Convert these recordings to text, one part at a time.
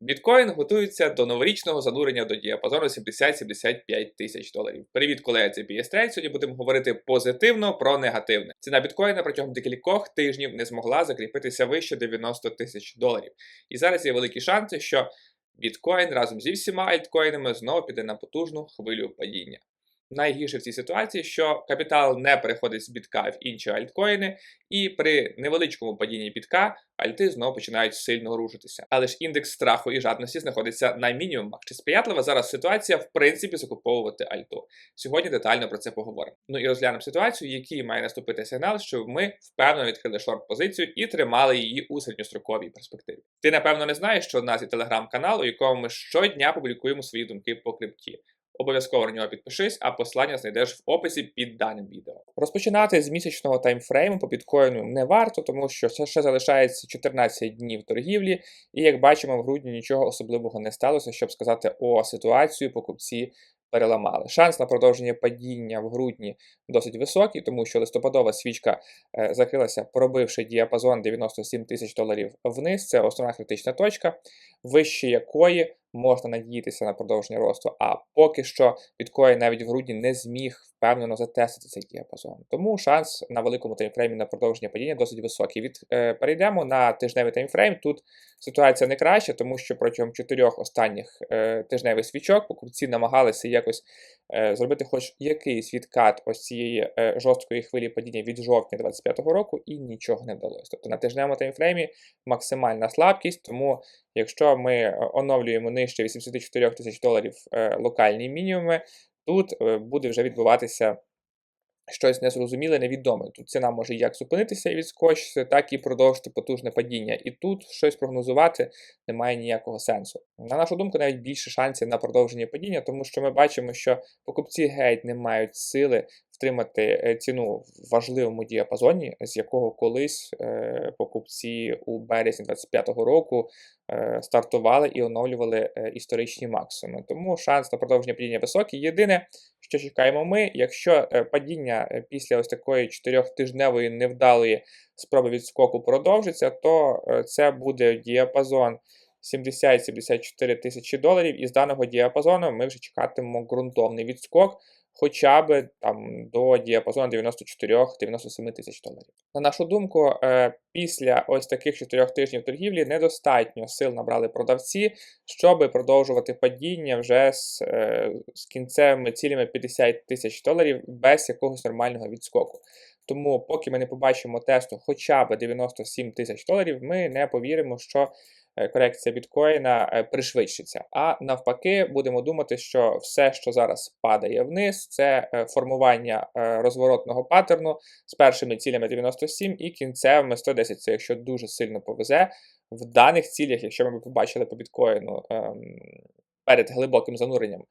Біткоін готується до новорічного занурення до діапазону 70-75 тисяч доларів. Привіт, колеги, це BS Сьогодні будемо говорити позитивно про негативне. Ціна біткоїна протягом декількох тижнів не змогла закріпитися вище 90 тисяч доларів. І зараз є великі шанси, що біткоін разом зі всіма альткоїнами знову піде на потужну хвилю падіння. Найгірше в цій ситуації, що капітал не переходить з бітка в інші альткоїни, і при невеличкому падінні бітка альти знову починають сильно рушитися. Але ж індекс страху і жадності знаходиться на мінімумах. Чи сприятлива зараз ситуація в принципі закуповувати альту? Сьогодні детально про це поговоримо. Ну і розглянемо ситуацію, який має наступити сигнал, щоб ми впевнено відкрили шорт-позицію і тримали її у середньостроковій перспективі. Ти напевно не знаєш, що у нас є телеграм-канал, у якому ми щодня публікуємо свої думки по крипті. Обов'язково на нього підпишись, а посилання знайдеш в описі під даним відео. Розпочинати з місячного таймфрейму по біткоїну не варто, тому що це ще залишається 14 днів торгівлі, і як бачимо, в грудні нічого особливого не сталося, щоб сказати, о, ситуацію покупці переламали. Шанс на продовження падіння в грудні досить високий, тому що листопадова свічка е, закрилася, пробивши діапазон 97 тисяч доларів вниз. Це основна критична точка, вище якої можна надіятися на продовження росту. А поки що біткоін навіть в грудні не зміг впевнено затестити цей діапазон. Тому шанс на великому таймфреймі на продовження падіння досить високий. Від, е, Перейдемо на тижневий таймфрейм. Тут ситуація не краща, тому що протягом чотирьох останніх е, тижневих свічок покупці намагалися якось е, зробити хоч якийсь відкат ось цієї е, жорсткої хвилі падіння від жовтня 2025 року, і нічого не вдалося. Тобто на тижневому таймфреймі максимальна слабкість, тому якщо ми е, оновлюємо нижче 84 тисяч доларів е, локальні мінімуми, тут е, буде вже відбуватися щось незрозуміле, невідоме. Тут ціна може як зупинитися і відскочити, так і продовжити потужне падіння. І тут щось прогнозувати немає ніякого сенсу. На нашу думку, навіть більше шансів на продовження падіння, тому що ми бачимо, що покупці геть не мають сили втримати ціну в важливому діапазоні, з якого колись е, покупці у березні 2025 року е, стартували і оновлювали е, історичні максимуми. Тому шанс на продовження падіння високий. Єдине, що чекаємо ми, якщо падіння після ось такої чотирьохтижневої невдалої спроби відскоку продовжиться, то це буде діапазон. 70-74 тисячі доларів, і з даного діапазону ми вже чекатимемо ґрунтовний відскок хоча б там до діапазону 94-97 тисяч доларів. На нашу думку, е, після ось таких чотирьох тижнів торгівлі недостатньо сил набрали продавці, щоб продовжувати падіння вже з, е, з кінцевими цілями 50 тисяч доларів без якогось нормального відскоку. Тому, поки ми не побачимо тесту хоча б 97 тисяч доларів, ми не повіримо, що корекція біткоїна е, пришвидшиться. А навпаки, будемо думати, що все, що зараз падає вниз, це е, формування розворотного паттерну з першими цілями 97 і кінцевими 110. Це якщо дуже сильно повезе. В даних цілях, якщо ми побачили по біткоїну ем, перед глибоким зануренням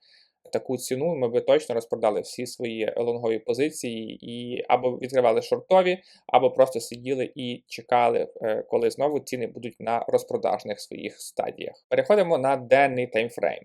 таку ціну, ми би точно розпродали всі свої лонгові позиції і або відкривали шортові, або просто сиділи і чекали, е, коли знову ціни будуть на розпродажних своїх стадіях. Переходимо на денний таймфрейм.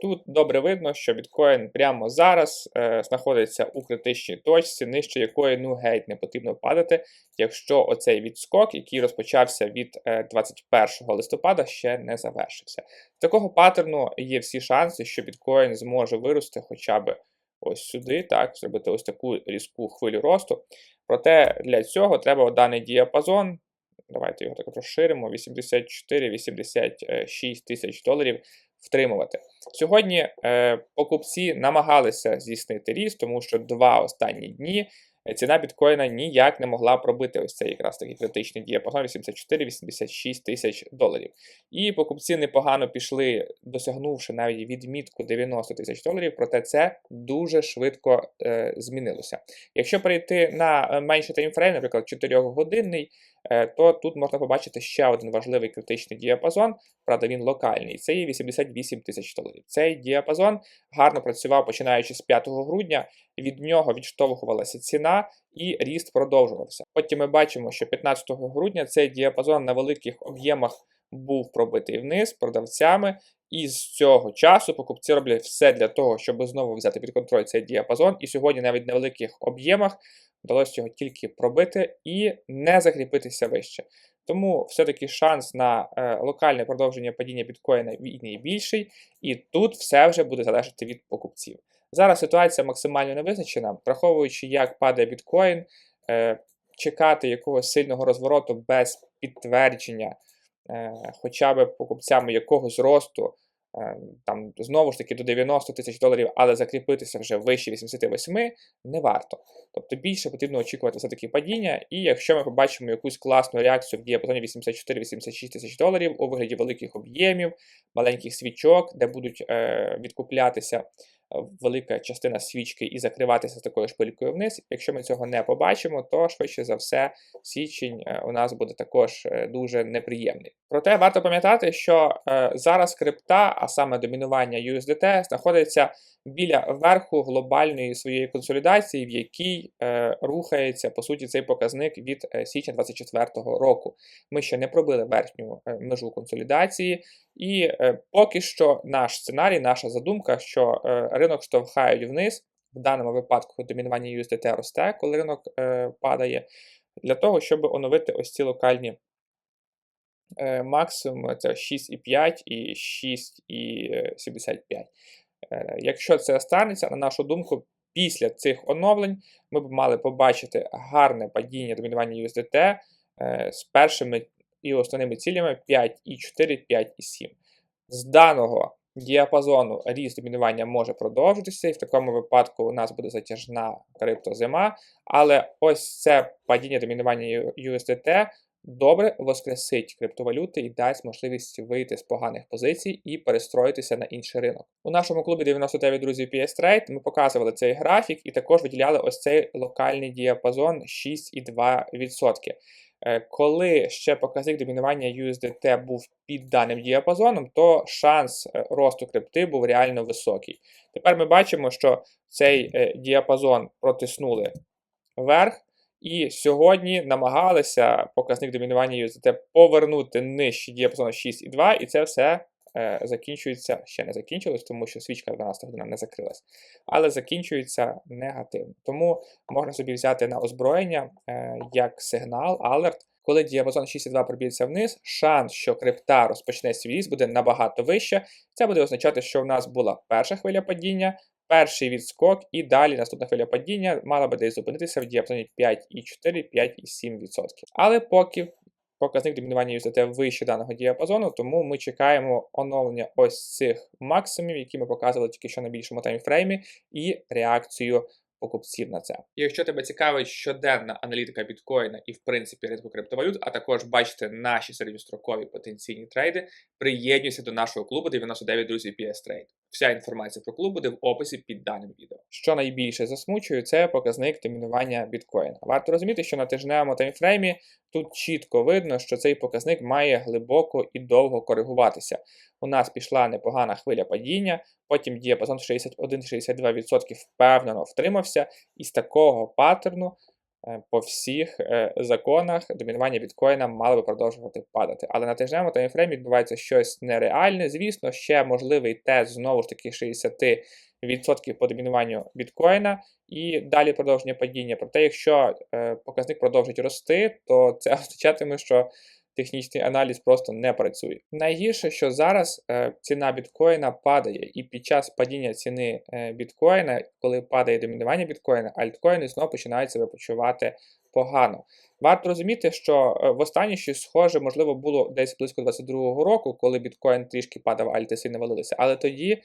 Тут добре видно, що біткоін прямо зараз е, знаходиться у критичній точці, нижче якої ну геть не потрібно падати, якщо оцей відскок, який розпочався від е, 21 листопада, ще не завершився. Такого паттерну є всі шанси, що біткоін зможе вирости хоча б ось сюди, так, зробити ось таку різку хвилю росту. Проте для цього треба даний діапазон. Давайте його так розширимо: 84-86 тисяч доларів втримувати. Сьогодні е, покупці намагалися здійснити ріст, тому що два останні дні Е, ціна біткоїна ніяк не могла пробити ось цей якраз такий критичний діапазон 84-86 тисяч доларів. І покупці непогано пішли, досягнувши навіть відмітку 90 тисяч доларів, проте це дуже швидко е, змінилося. Якщо перейти на е, менший таймфрейм, наприклад, 4-годинний, е, то тут можна побачити ще один важливий критичний діапазон, правда, він локальний. Це є 88 тисяч доларів. Цей діапазон гарно працював починаючи з 5 грудня, від нього відштовхувалася ціна і ріст продовжувався. Потім ми бачимо, що 15 грудня цей діапазон на великих об'ємах був пробитий вниз продавцями, і з цього часу покупці роблять все для того, щоб знову взяти під контроль цей діапазон. І сьогодні навіть на великих об'ємах вдалося його тільки пробити і не закріпитися вище. Тому все-таки шанс на е, локальне продовження падіння біткоїна війни більший, і тут все вже буде залежати від покупців. Зараз ситуація максимально невизначена, враховуючи, як падає біткоін, е, чекати якогось сильного розвороту без підтвердження, е, хоча б покупцями якогось росту. Е, там знову ж таки до 90 тисяч доларів, але закріпитися вже вище 88 не варто. Тобто більше потрібно очікувати все-таки падіння. І якщо ми побачимо якусь класну реакцію в діапазоні 84-86 тисяч доларів у вигляді великих об'ємів, маленьких свічок, де будуть е, відкуплятися велика частина свічки і закриватися такою шпилькою вниз. Якщо ми цього не побачимо, то швидше за все січень е, у нас буде також е, дуже неприємний. Проте варто пам'ятати, що е, зараз крипта, а саме домінування USDT, знаходиться біля верху глобальної своєї консолідації, в якій рухається по суті цей показник від січня 2024 року. Ми ще не пробили верхню межу консолідації, і поки що наш сценарій, наша задумка, що ринок штовхають вниз. В даному випадку домінування USDT росте, коли ринок е, падає, для того, щоб оновити ось ці локальні е, максимуми, це 6,5 і 6,75. Е, якщо це станеться, на нашу думку, після цих оновлень ми б мали побачити гарне падіння домінування USDT е, з першими і основними цілями 5,4, 5,7. З даного діапазону ріст домінування може продовжитися, і в такому випадку у нас буде затяжна криптозима. Але ось це падіння домінування USDT добре воскресить криптовалюти і дасть можливість вийти з поганих позицій і перестроїтися на інший ринок. У нашому клубі 99 друзів PS Trade ми показували цей графік і також виділяли ось цей локальний діапазон 6,2%. Е, коли ще показник домінування USDT був під даним діапазоном, то шанс е, росту крипти був реально високий. Тепер ми бачимо, що цей е, діапазон протиснули вверх, і сьогодні намагалися показник домінування USDT повернути нижче діапазону 6,2, і це все е, закінчується, ще не закінчилось, тому що свічка 12 година не закрилась, але закінчується негативно. Тому можна собі взяти на озброєння е, як сигнал, алерт. Коли діапазон 6,2 проб'ється вниз, шанс, що крипта розпочне свій ріст, буде набагато вище. Це буде означати, що в нас була перша хвиля падіння, перший відскок, і далі наступна хвиля падіння мала би десь зупинитися в діапазоні 5,4-5,7%. Але поки показник домінування USDT вище даного діапазону, тому ми чекаємо оновлення ось цих максимумів, які ми показували тільки що на більшому таймфреймі, і реакцію покупців на це. Якщо тебе цікавить щоденна аналітика біткоїна і, в принципі, ринку криптовалют, а також бачити наші середньострокові потенційні трейди, приєднуйся до нашого клубу 99 друзів PS Trade. Вся інформація про клуб буде в описі під даним відео. Що найбільше засмучує, це показник домінування біткоїна. Варто розуміти, що на тижневому таймфреймі тут чітко видно, що цей показник має глибоко і довго коригуватися. У нас пішла непогана хвиля падіння, потім діапазон 61-62% впевнено втримався, і з такого паттерну по всіх е, законах домінування біткоїна мало би продовжувати падати. Але на тижневому таймфреймі відбувається щось нереальне. Звісно, ще можливий тест знову ж таки 60% по домінуванню біткоїна і далі продовження падіння. Проте, якщо е, показник продовжить рости, то це означатиме, що технічний аналіз просто не працює. Найгірше, що зараз е, ціна біткоїна падає, і під час падіння ціни е, біткоїна, коли падає домінування біткоїна, альткоїни знову починають себе почувати погано. Варто розуміти, що е, в останнє щось схоже, можливо, було десь близько 22-го року, коли біткоін трішки падав, альти сильно валилися. Але тоді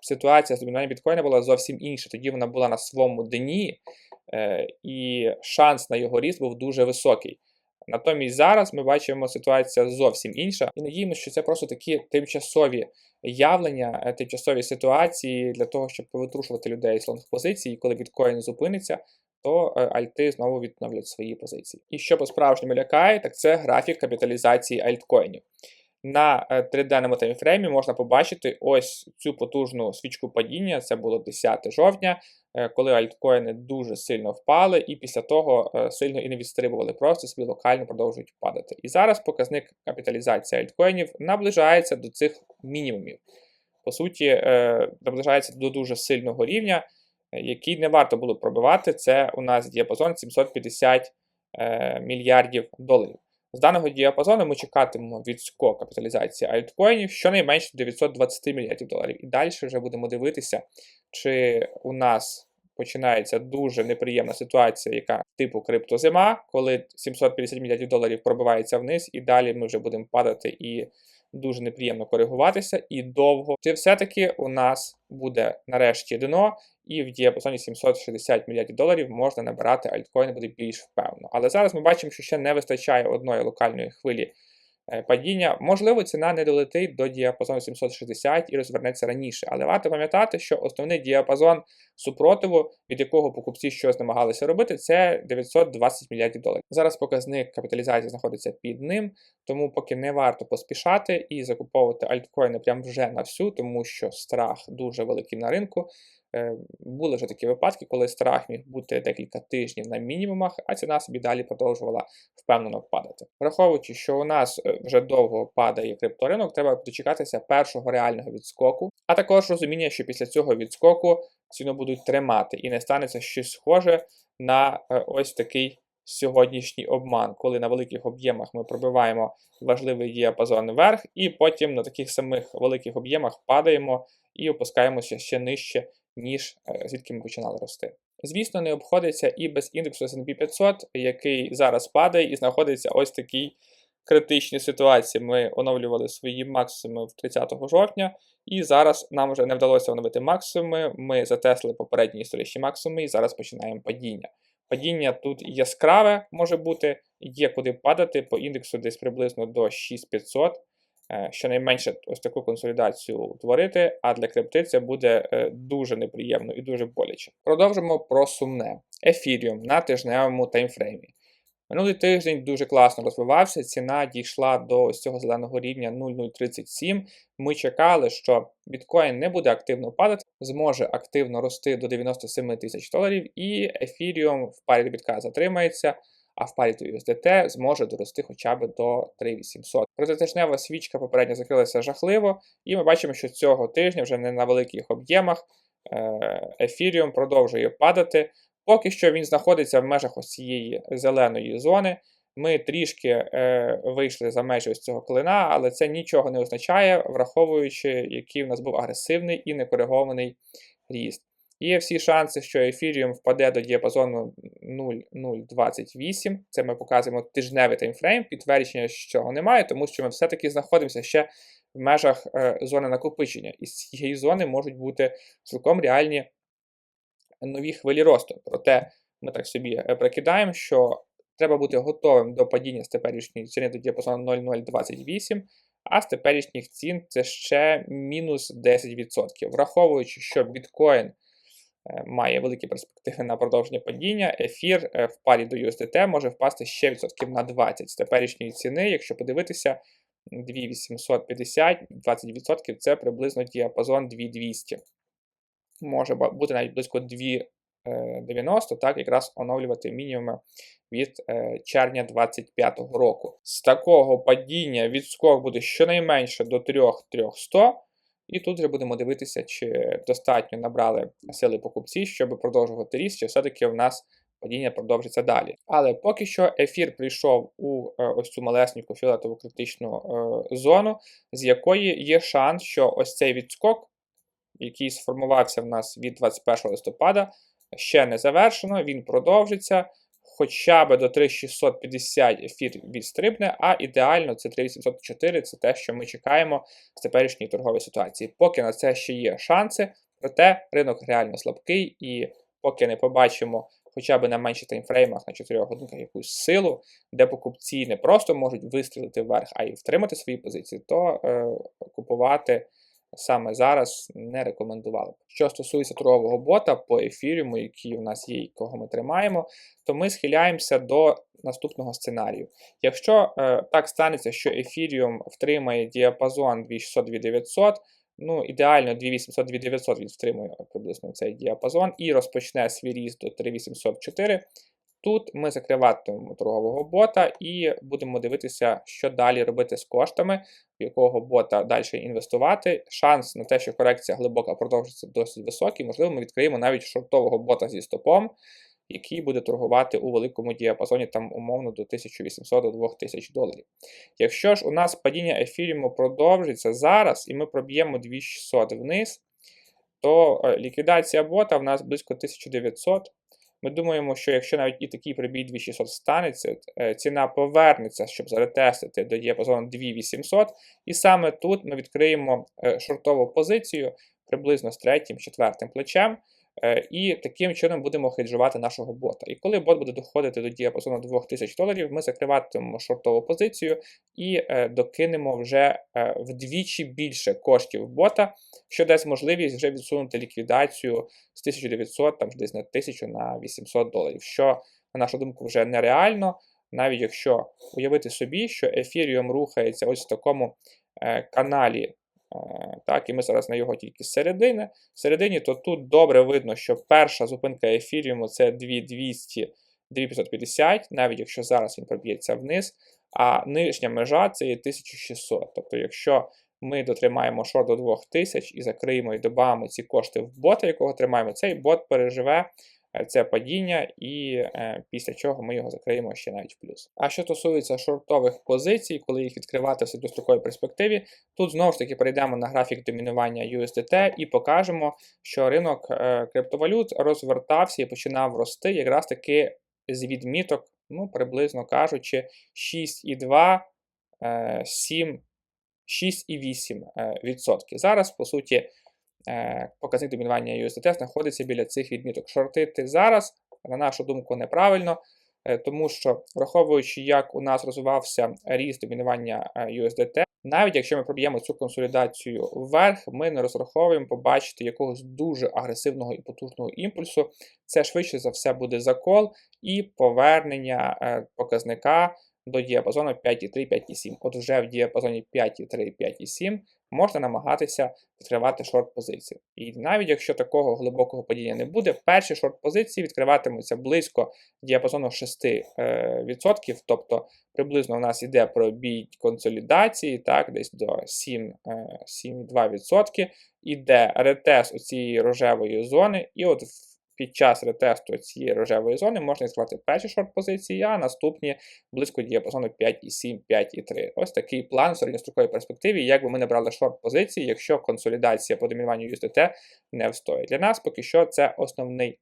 ситуація з домінуванням біткоїна була зовсім інша. Тоді вона була на своєму дні, е, і шанс на його ріст був дуже високий. Натомість зараз ми бачимо ситуація зовсім інша, і надіємося, що це просто такі тимчасові явлення, е, тимчасові ситуації для того, щоб повитрушувати людей з лонг-позицій, і коли біткоін зупиниться, то е, альти знову відновлять свої позиції. І що по-справжньому лякає, так це графік капіталізації альткоїнів. На 3D е, таймфреймі можна побачити ось цю потужну свічку падіння. Це було 10 жовтня, коли альткоїни дуже сильно впали, і після того е, сильно і не відстрибували, просто собі локально продовжують падати. І зараз показник капіталізації альткоїнів наближається до цих мінімумів. По суті, наближається до дуже сильного рівня. який не варто було пробивати, це у нас діапазон 750 е, мільярдів доларів. З даного діапазону ми чекатимемо відскок капіталізації альткоїнів щонайменше 920 мільярдів доларів. І далі вже будемо дивитися, чи у нас починається дуже неприємна ситуація, яка типу криптозима, коли 750 мільярдів доларів пробивається вниз, і далі ми вже будемо падати і дуже неприємно коригуватися і довго. Чи все-таки у нас буде нарешті дно, і в діапазоні 760 мільярдів доларів можна набирати альткоїни буде більш впевнено. Але зараз ми бачимо, що ще не вистачає одної локальної хвилі падіння. Можливо, ціна не долетить до діапазону 760 і розвернеться раніше, але варто пам'ятати, що основний діапазон супротиву, від якого покупці щось намагалися робити, це 920 мільярдів доларів. Зараз показник капіталізації знаходиться під ним, тому поки не варто поспішати і закуповувати альткоїни прямо вже на всю, тому що страх дуже великий на ринку. Е, були вже такі випадки, коли страх міг бути декілька тижнів на мінімумах, а ціна собі далі продовжувала впевнено падати. Враховуючи, що у нас е, вже довго падає крипторинок, треба дочекатися першого реального відскоку, а також розуміння, що після цього відскоку ціну будуть тримати і не станеться щось схоже на е, ось такий. Сьогоднішній обман, коли на великих об'ємах ми пробиваємо важливий діапазон вверх, і потім на таких самих великих об'ємах падаємо і опускаємося ще нижче ніж е, звідки ми починали рости. Звісно, не обходиться і без індексу S&P 500, який зараз падає і знаходиться ось такій критичній ситуації. Ми оновлювали свої максимуми в 30 жовтня, і зараз нам вже не вдалося оновити максимуми. Ми затесли попередні історичні максимуми і зараз починаємо падіння. Падіння тут яскраве може бути, є куди падати по індексу десь приблизно до 6500. Е, щонайменше ось таку консолідацію утворити, а для крипти це буде е, дуже неприємно і дуже боляче. Продовжимо про сумне. Ефіріум на тижневому таймфреймі. Минулий тиждень дуже класно розвивався, ціна дійшла до ось цього зеленого рівня 0,037. Ми чекали, що біткоін не буде активно падати, зможе активно рости до 97 тисяч доларів, і ефіріум в парі до бітка затримається а в парі до USDT зможе дорости хоча б до 3800. Протитижнева свічка попередньо закрилася жахливо, і ми бачимо, що цього тижня вже не на великих об'ємах ефіріум продовжує падати. Поки що він знаходиться в межах ось цієї зеленої зони. Ми трішки е, вийшли за межі ось цього клина, але це нічого не означає, враховуючи, який в нас був агресивний і некоригований ріст. Є всі шанси, що ефіріум впаде до діапазону 0,028. Це ми показуємо тижневий таймфрейм, підтвердження, що немає, тому що ми все-таки знаходимося ще в межах е, зони накопичення. І з цієї зони можуть бути цілком реальні нові хвилі росту. Проте ми так собі е, прикидаємо, що треба бути готовим до падіння з теперішньої ціни до діапазону 0,028. А з теперішніх цін це ще мінус 10%. Враховуючи, що біткоін має великі перспективи на продовження падіння. Ефір е, в парі до USDT може впасти ще відсотків на 20 з теперішньої ціни. Якщо подивитися, 2850, 20% це приблизно діапазон 2200. Може бути навіть близько 290, е, так, якраз оновлювати мінімуми від червня 2025 року. З такого падіння відскок буде щонайменше до 3300. І тут вже будемо дивитися, чи достатньо набрали сили покупці, щоб продовжувати ріст, чи все-таки в нас падіння продовжиться далі. Але поки що ефір прийшов у е, ось цю малесеньку фіолетову критичну е, зону, з якої є шанс, що ось цей відскок, який сформувався в нас від 21 листопада, ще не завершено, він продовжиться хоча б до 3650 ефір відстрибне, а ідеально це 3804 це те, що ми чекаємо з теперішньої торгової ситуації. Поки на це ще є шанси, проте ринок реально слабкий, і поки не побачимо хоча б на менших таймфреймах на 4 годинках якусь силу, де покупці не просто можуть вистрілити вверх, а й втримати свої позиції, то е, купувати саме зараз не рекомендували. Що стосується торгового бота по ефіріуму, який у нас є і кого ми тримаємо, то ми схиляємося до наступного сценарію. Якщо е, так станеться, що ефіріум втримає діапазон 2600-2900, ну ідеально 2800-2900 він втримує приблизно цей діапазон і розпочне свій ріст до 3804, тут ми закриватимемо торгового бота і будемо дивитися, що далі робити з коштами, в якого бота далі інвестувати. Шанс на те, що корекція глибока продовжиться досить високий. Можливо, ми відкриємо навіть шортового бота зі стопом, який буде торгувати у великому діапазоні там умовно до 1800 до 2000 доларів. Якщо ж у нас падіння ефіріуму продовжиться зараз, і ми проб'ємо 2600 вниз, то е, ліквідація бота в нас близько 1900. Ми думаємо, що якщо навіть і такий прибій 2600 станеться, е, ціна повернеться, щоб заретестити до діапазону 2800. І саме тут ми відкриємо е, шортову позицію приблизно з третім, четвертим плечем. Е, І таким чином будемо хеджувати нашого бота. І коли бот буде доходити до діапазону 2000 доларів, ми закриватимемо шортову позицію і е, докинемо вже е, вдвічі більше коштів бота, що дасть можливість вже відсунути ліквідацію з 1900 там десь на 1000 на 800 доларів, що, на нашу думку, вже нереально, навіть якщо уявити собі, що ефіріум рухається ось в такому каналі. Е, Так, і ми зараз на його тільки середини. Середині, то тут добре видно, що перша зупинка ефіріуму це 2200, 2550, навіть якщо зараз він проб'ється вниз, а нижня межа це є 1600. Тобто, якщо ми дотримаємо шорт до 2000 і закриємо і додамо ці кошти в бота, якого тримаємо, цей бот переживе це падіння, і е, після чого ми його закриємо ще навіть в плюс. А що стосується шортових позицій, коли їх відкривати в середньостроковій перспективі, тут знову ж таки перейдемо на графік домінування USDT і покажемо, що ринок е, криптовалют розвертався і починав рости якраз таки з відміток, ну, приблизно кажучи, 6,2, е, 7, 6,8%. е. Зараз, по суті, е, показник домінування USDT знаходиться біля цих відміток. Шортити зараз, на нашу думку, неправильно, е, тому що, враховуючи, як у нас розвивався ріст домінування е, USDT, навіть якщо ми проб'ємо цю консолідацію вверх, ми не розраховуємо побачити якогось дуже агресивного і потужного імпульсу. Це швидше за все буде закол і повернення е, показника до діапазону 5,3, 5,7. От вже в діапазоні 5,3, 5,7 можна намагатися відкривати шорт-позицію. І навіть якщо такого глибокого падіння не буде, перші шорт-позиції відкриватимуться близько діапазону 6%, е, тобто приблизно у нас йде пробій консолідації, так, десь до 7, е, 7,2%, іде ретест цієї рожевої зони, і от під час ретесту цієї рожевої зони можна відкривати перші шорт-позиції, а наступні близько діапазону 5,7, 5,3. Ось такий план в середньостроковій перспективі, як би ми не брали шорт-позиції, якщо консолідація по домінуванню USDT не встоїть. Для нас поки що це основний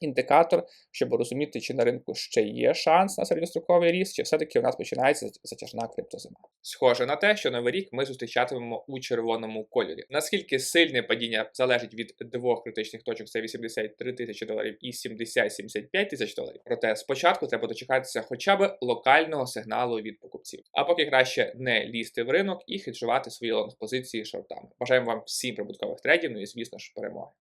індикатор, щоб розуміти, чи на ринку ще є шанс на середньостроковий ріст, чи все-таки у нас починається затяжна криптозима. Схоже на те, що новий рік ми зустрічатимемо у червоному кольорі. Наскільки сильне падіння залежить від двох критичних точок, це 83 тисячі доларів і 70-75 тисяч доларів. Проте спочатку треба дочекатися хоча б локального сигналу від покупців. А поки краще не лізти в ринок і хеджувати свої лонг-позиції шортами. Бажаємо вам всім прибуткових трейдів, ну і звісно ж перемоги.